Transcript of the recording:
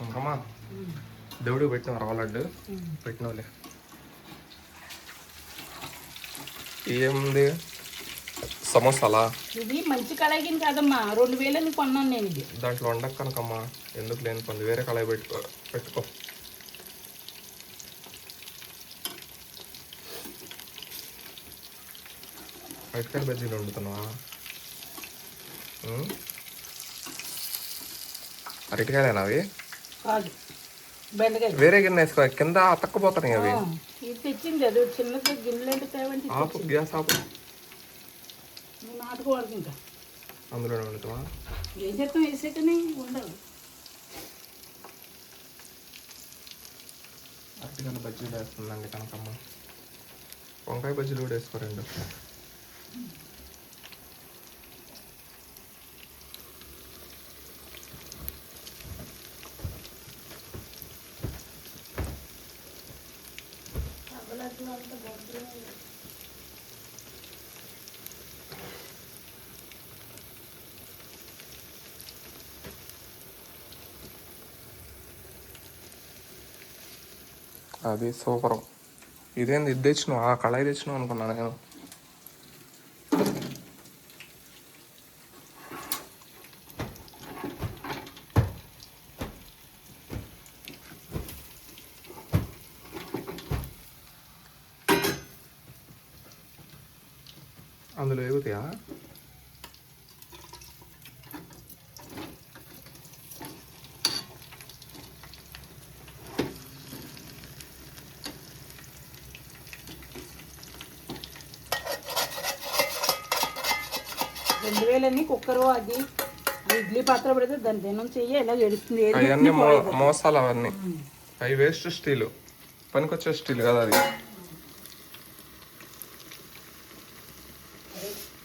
అమ్మా దేవుడికి పెట్టిన రవ్వ లడ్డు. పెట్టినోలే. ఏముంది సమోసాలా? ఇది మంచి కళాయిని కాదమ్మా. రెండు వేలని కొన్నాను నేను ఇది. దాంట్లో వండక కనుకమ్మా ఎందుకు లేని పని? వేరే కళాయి పెట్టుకో పెట్టుకో. అరటికాయ బజ్జీలు వండుతున్నావా? అరటికాయలేనా అవి? కాదు బెండకాయ. వేరే గిన్నె వేసుకో కింద అతక్కపోతున్నాయి అవి. ఇది తెచ్చింది అది చిన్నది గిన్నెలు తేవంటి ఆపు గ్యాస్ ఆపు. అందులోనే వండుతావా? ఏం చేస్తాం వేసేకనే ఉండదు అరటికాయల బజ్జీలు వేస్తుందండి కనకమ్మ. వంకాయ బజ్జీలు కూడా వేసుకో అది సూపర్. ఇదేంది ఇది తెచ్చినావు? ఆ కళాయి తెచ్చినావు అనుకున్నాను నేను. అందులో ఎగుతాయా రెండు వేలని కుక్కరు అది ఇడ్లీ పాత్ర పెడితే దాని దినం చెయ్యి ఎలా గడుస్తుంది ఏది అవన్నీ మోసాలు అవన్నీ. అవి వేస్ట్ స్టీల్. పనికొచ్చే స్టీల్ కదా అది. it.